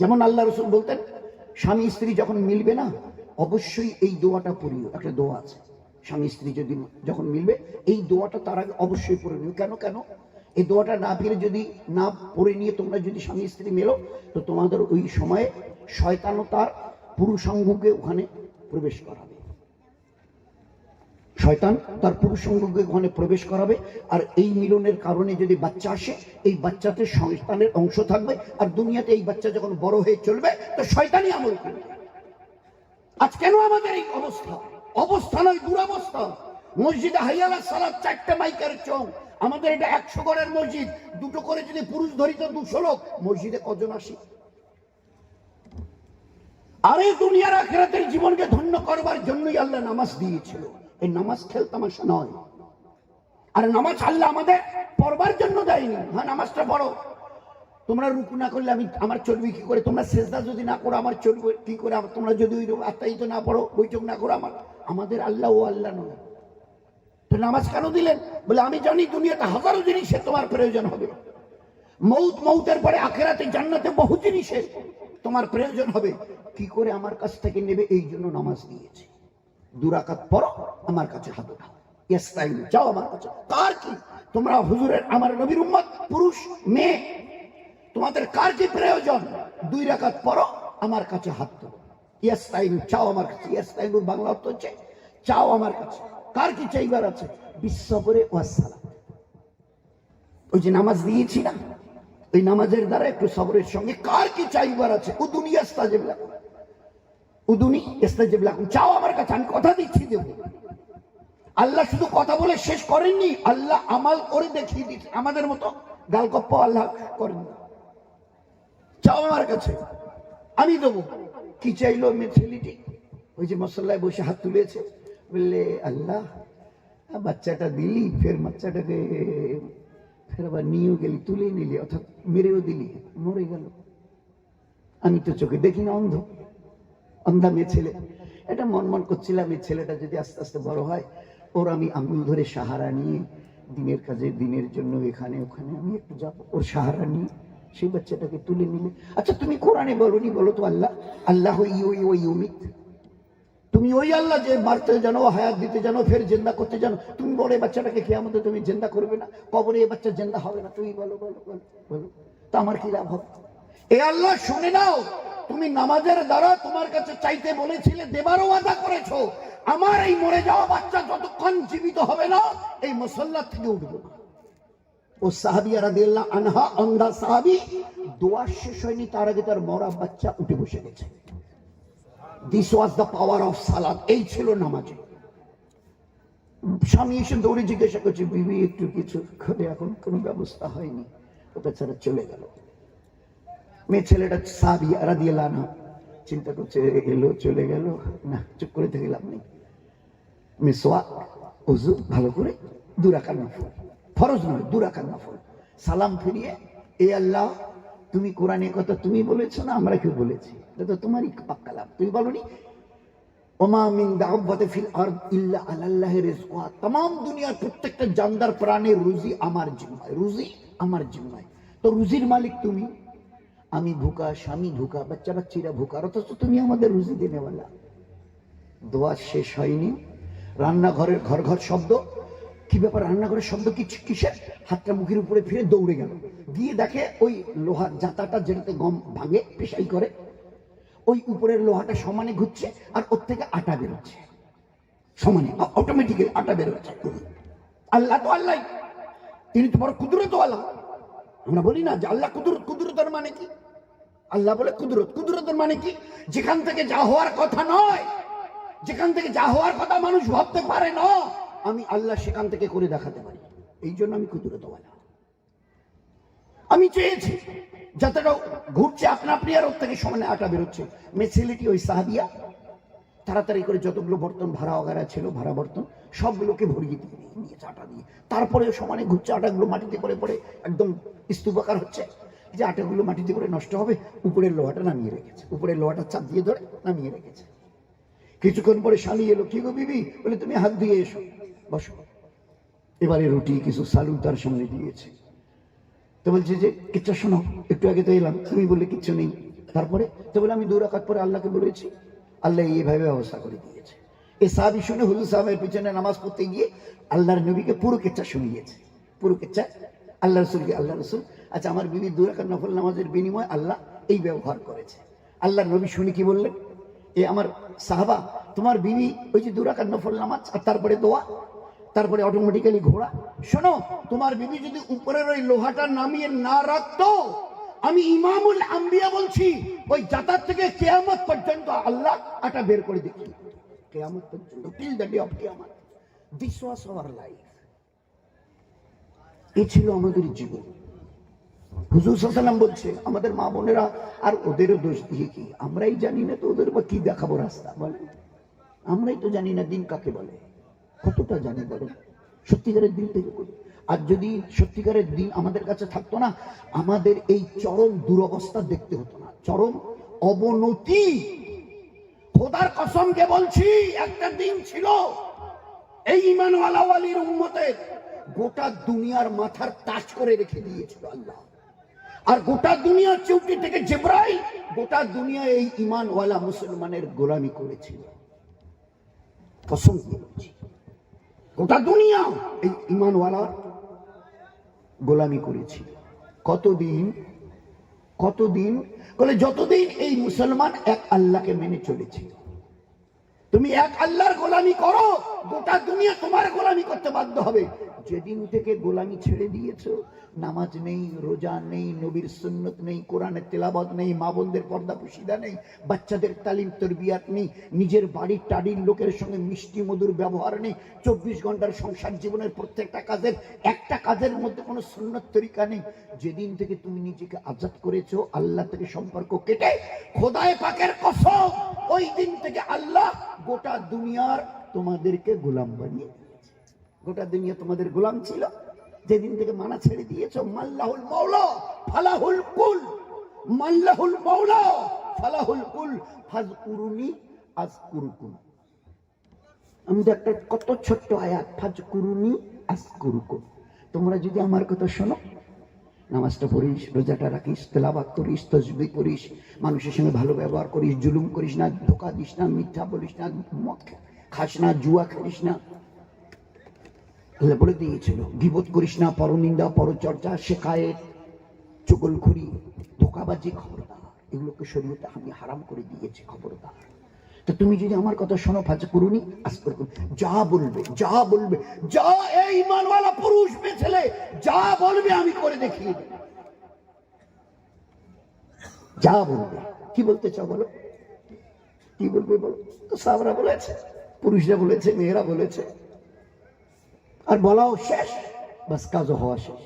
যেমন আল্লাহ রসুল বলতেন, স্বামী স্ত্রী যখন মিলবে না, অবশ্যই এই দোয়াটা পড়িও, একটা দোয়া আছে। স্বামী স্ত্রী যদি যখন মিলবে, এই দোয়াটা তার আগে অবশ্যই পড়ে নিও। কেন কেন? এই দোয়াটা না ফিরে যদি না পড়ে নিয়ে তোমরা যদি স্বামী স্ত্রী মেলো, তো তোমাদের ওই সময়ে শয়তানও তার পুরুষাঙ্গকে ওখানে প্রবেশ করাবে। শয়তান তার পুরুষাঙ্গকে ওখানে প্রবেশ করাবে। আর এই মিলনের কারণে যদি বাচ্চা আসে, এই বাচ্চাতে শয়তানের অংশ থাকবে। আর দুনিয়াতে এই বাচ্চা যখন বড় হয়ে চলবে, তো শয়তানই আমল করবে। আজ কেন আমাদের এই অবস্থা? অবস্থা নয়, দুরবস্থা। মসজিদে হাইয়ালা সালাদ চারটে মাইকের চৌ আমাদের এটা একশো ঘরের মসজিদ। দুটো করে যদি পুরুষ ধরি তো দুশো লোক, মসজিদে কজন আসি? আরে দুনিয়ার আখেরাতের জীবনকে ধন্য করবার জন্যই আল্লাহ নামাজ দিয়েছিল। এই নামাজ খেলতামাশা নয়। আর নামাজ আল্লাহ আমাদের পড়বার জন্য দেয়নি। হ্যাঁ নামাজটা পড়ো। তোমরা রুকু না করলে আমি আমার চলবি কি করে? তোমরা সেজদা যদি না করো, আমার চলবে কি করে? তোমরা যদি ওই আত্মায়িত না পড়ো, বৈঠক না করো, আমার আমাদের আল্লাহ ও আল্লাহ নয় তো নামাজ কেন দিলেন? বলে, আমি জানি দুনিয়াতে হাজারো জিনিসের তোমার প্রয়োজন হবে। মৌত মৌতের পরে আখেরাতে জান্নাতে বহু জিনিসের তোমার প্রয়োজন হবে। কি করে আমার কাছ থেকে নেবে? এই জন্য নামাজ দিয়েছে। দুরাকাত পড়ো। আমার কাছে হাত উঠাও যাও আমার কাছে। কার কি? তোমরা হুজুরের, আমার নবীর উম্মত, পুরুষ, মেয়ে। তোমাদের কার কি প্রয়োজন? দুই রাকাত পড়ো, আমার কাছে হাত চাও আমার কাছে। বাংলা অর্থ হচ্ছে চাও আমার কাছে। কার কি চাইবার আছে? বিশ্বপরে ওয়াসালাম ওই যে নামাজ দিয়েছি না, ওই নামাজের দ্বারা একটু সবরের সঙ্গে কার কি চাইবার আছে? উদুনি ইস্তাজেব লাকুম। উদুনি ইস্তাজেব চাও আমার কাছে, আমি কথা দিচ্ছি দেবো। আল্লাহ শুধু কথা বলে শেষ করেননি, আল্লাহ আমাল করে দেখিয়ে দিচ্ছে আমাদের মতো গালগপ্প আল্লাহ করেননি চাও আমার কাছে, আমি দেবো। কি চাইলো মেয়ে ওই যে মশল্লায় বসে হাত তুলেছে। বললে, আল্লাহ বাচ্চাটা দিলি, ফের বাচ্চাটাকে, ফের আবার নিয়েও গেলি তুলে নিলি, অর্থাৎ মেরেও দিলি, মরে গেল। আমি তো চোখে দেখি না অন্ধ, অন্ধা মেয়ে ছেলে। এটা মন মন করছিলাম এই ছেলেটা যদি আস্তে আস্তে বড় হয় ওর আমি আঙুল ধরে সাহারা নিয়ে দিনের কাজে, দিনের জন্য এখানে, ওখানে আমি একটু যাব। ওর সাহারা নিয়ে সেই বাচ্চাটাকে তুলে নিলে। আচ্ছা তুমি কোরআনে বলনি বলো তো আল্লাহ? আল্লাহ ইউই ওই ওই উমিত তুমি ওই আল্লাহ যে মারতে জানো, হায়াত দিতে জানো, ফের জেন্দা করতে জানো। তুমি এই বাচ্চাটাকে খেয়ে আমাদের তুমি জেন্দা করবে না? কবরে এই বাচ্চা জেন্দা হবে না? তুমি বলো বলো বলো বলো। তা আমার কি লাভ হবে? এ আল্লাহ, শুনে নাও। তুমি নামাজের দ্বারা তোমার কাছে চাইতে বলেছিলে, দেবারও ওয়াদা করেছ। আমার এই মরে যাওয়া বাচ্চা যতক্ষণ জীবিত হবে না, এই মুসল্লা থেকে উঠবো। ও সাহাবি রাদিয়াল্লাহু আনহা, অন্ধা সাহাবি, দোয়া শেষ হয়নি, তার আগে তার মরা বাচ্চা উঠে বসে গেছে। This was the power of সালাদ এই ছিল নামাজে। স্বামী এসে দৌড়ে জিজ্ঞাসা করছে, বিবি, একটু কিছু করে এখন কোনো ব্যবস্থা হয়নি? ও বেচারা চলে গেল। মেয়ে ছেলেটা সাবি রাদিয়াল্লাহু আনহা চিন্তা করছে, এলো, চলে গেল? না, চুপ করে থেকে লাভ নেই। মিসওয়াক উজু ভালো করে দুরাকার নফল ফরজ নয় দুরাকার নফল সালাম ফিরিয়ে এ আল্লাহ তুমি কোরআনের কথা তুমি বলেছো না আমরা কেউ বলেছি এটা তো তোমারই পাক্কালাম তুমি বলনি ওমা মিন দাওয়াতে ফিল আরদ ইল্লা আলাল্লাহি রিজকুহা तमाम দুনিয়ার প্রত্যেকটা জানদার প্রাণের রুজি আমার জিম্মায় রুজি আমার জিম্মায় তো রুজির মালিক তুমি আমি ভুকা স্বামী ভুকা বাচ্চা বাচ্চিরা ভুকা অথচ তুমি আমাদের রুজি দেনেওয়ালা দোয়া শেষ হয়নি রান্নাঘরের ঘর ঘর শব্দ? কি ব্যাপার রান্নাঘরের শব্দ কি কিসের? হাতটা মুখের উপরে ফিরে দৌড়ে গেল। গিয়ে দেখে ওই লোহার জাতাটা যেটাতে গম ভাঙে, পেশাই করে, ওই উপরের লোহাটা সমানে ঘুরছে আর ওর থেকে আটা বেরোচ্ছে। সমানে অটোমেটিক্যালি আটা বেরোচ্ছে। আল্লাহ তো আল্লাহ। তিনি তো বড় কুদরত আল্লাহ আমরা বলি না যে আল্লাহ কুদরত, কুদরতের মানে কি? আল্লাহ বলে কুদরত, কুদরতের মানে কি? যেখান থেকে যা হওয়ার কথা নয়। যেখান থেকে যা হওয়ার কথা মানুষ ভাবতে পারে না, আমি আল্লাহ সেখান থেকে করে দেখাতে পারি। এই জন্য আমি কুদরতওয়ালা আমি চেয়েছি যাতেটা ঘুরছে, আপনা আপনি আর ওর থেকে সমানে আটা বেরোচ্ছে। মেয়ে ছেলেটি ওই সাহাবিয়া, তাড়াতাড়ি করে যতগুলো বর্তন, ভাড়া ওগারা ছিল, ভাড়া বর্তন, সবগুলোকে ভরিয়ে দিয়ে নিয়েছে আটা দিয়ে। তারপরে সমানে ঘুরছে, আটাগুলো মাটিতে করে পড়ে, একদম স্তূপাকার হচ্ছে। যে আটাগুলো মাটিতে করে নষ্ট হবে, উপরের লোহাটা নামিয়ে রেখেছে। উপরের লোহাটা চাপ দিয়ে ধরে নামিয়ে রেখেছে। কিছুক্ষণ পরে স্বামী এলো, কি গো বিবি? বলে, তুমি হাত দিয়ে এসো, বসো। এবারে রুটি কিছু সালু তার সামনে দিয়েছে। তো বলছে যে, কিচ্ছা, শোনো, একটু আগে তো এলাম, তুমি বললে কিচ্ছু নেই। তারপরে তো বলে, আমি দু রাকাত পরে আল্লাহকে বলেছি, আল্লাহ এইভাবে ব্যবস্থা করে দিয়েছে। এই সাহাবি শুনে হুজুর সাহেবের পিছনে নামাজ পড়তে গিয়ে আল্লাহর নবীকে পুরো কেচ্ছা শুনিয়েছে। পুরো কেচ্ছা, আল্লাহ রসুলকে, আল্লাহ রসুল আচ্ছা আমার বিবি দু রাকাত নফল নামাজের বিনিময়ে আল্লাহ এই ব্যবহার করেছে। আল্লাহ নবী শুনে কি বললেন? এ আমার সাহাবা, তোমার বিবি ওই যে দু রাকাত নফল নামাজ আর তারপরে দোয়া, তারপরে অটোমেটিক্যালি ঘোড়া। শোনো, তোমার বিবি যদি উপরের ওই লোহাটা নামিয়ে না রাখতো, আমি ইমামুল আম্বিয়া বলছি, ওই যাতার থেকে কেয়ামত পর্যন্ত আল্লাহ আটা বের করে দেখি কেয়ামত পর্যন্ত টিল দ্য ডে অফ কেয়ামত। দিস ওয়াজ আওয়ার লাইফ এ ছিল আমাদের জীবন। হুজুর সাল্লাম বলছে, আমাদের মা বোনেরা, আর ওদেরও দোষ দিয়ে কি? আমরাই জানি না তো ওদের বা কি দেখাবো রাস্তা? বলে। আমরাই তো জানি না দিন কাকে বলে। কতটা বলো? সত্যিকারের দিন থেকে করি। আর যদি সত্যিকারের দিন আমাদের কাছে থাকতো না, আমাদের এই চরম দুরবস্থা দেখতে হতো না। চরম অবনতি। খোদার কসমকে বলছি, একটা দিন ছিল এই ইমানওয়ালা ওয়ালির উম্মতের, গোটা দুনিয়ার মাথার তাজ করে রেখে দিয়েছিল আল্লাহ। আর গোটা দুনিয়ার চৌকি থেকে জেব্রাইল, গোটা দুনিয়া এই ইমানওয়ালা মুসলমানের গোলামি করেছিল গোটা দুনিয়া এই ইমানওয়ালা গোলামি করেছিল। কতদিন? কতদিন? বলে, যতদিন এই মুসলমান এক আল্লাহকে মেনে চলেছিল তুমি এক আল্লাহর গোলামি করো, গোটা দুনিয়া তোমার গোলামি করতে বাধ্য হবে। যেদিন থেকে গোলামি ছেড়ে দিয়েছ, নামাজ নেই, রোজা নেই, নবীর সুন্নত নেই কোরআনের তেলাবাদ নেই, মা বোনদের পর্দা পুশিদা নেই, বাচ্চাদের তালিম তরবিয়াত নেই, নিজের বাড়ির টাড়ির লোকের সঙ্গে মিষ্টি মধুর ব্যবহার নেই, চব্বিশ ঘণ্টার সংসার জীবনের প্রত্যেকটা কাজের, একটা কাজের মধ্যে কোনো সুন্নত তরিকা নেই। যেদিন থেকে তুমি নিজেকে আজাদ করেছ, আল্লাহ থেকে সম্পর্ক কেটে, খোদায় পাকের কসম, ওই দিন থেকে আল্লাহ গোটা দুনিয়ার তোমাদেরকে গোলাম বানিয়ে গোটা দুনিয়া তোমাদের গোলাম ছিল। যেদিন থেকে মানা ছেড়ে দিয়েছ, মাল্লাহুল মাওলা, ফালাহুল কুল, মাল্লাহুল মাওলা, ফালাহুল কুল, ফাজকুরুনি আজকুরুকুম। আমি তো একটা কত ছোট্ট আয়াত, ফাজকুরুনি আজকুরুকুম। তোমরা যদি আমার কথা শোনো নামাজটা পড়িস, রোজাটা রাখিস তেলাবাদ করিস, তসবি করিস, মানুষের সঙ্গে ভালো ব্যবহার করিস, জুলুম করিস না, ধোকা দিস না, মিথ্যা বলিস না খাস না, জুয়া খেলিস না। আল্লাহ বলে দিয়েছিল, গিবত করিস না, পরনিন্দা, পরচর্চা শেখায়েত চুগলখুরি, ধোকাবাজি খবরদার। এগুলোকে শরীয়তে আমি হারাম করে দিয়েছি খবরদার। তো তুমি যদি আমার কথা শোনো ফাঁচে করুনি আজ করে যা বলবে যা বলবে, যা এই মানওয়ালা পুরুষ ছেলে যা বলবে আমি করে দেখিয়ে যা বলবে। কি বলতে চাও বলো? কি বলবে বলো? তো সাবরা বলেছে, পুরুষরা বলেছে, মেয়েরা বলেছে। আর বলাও শেষ, বাস কাজও হওয়া শেষ।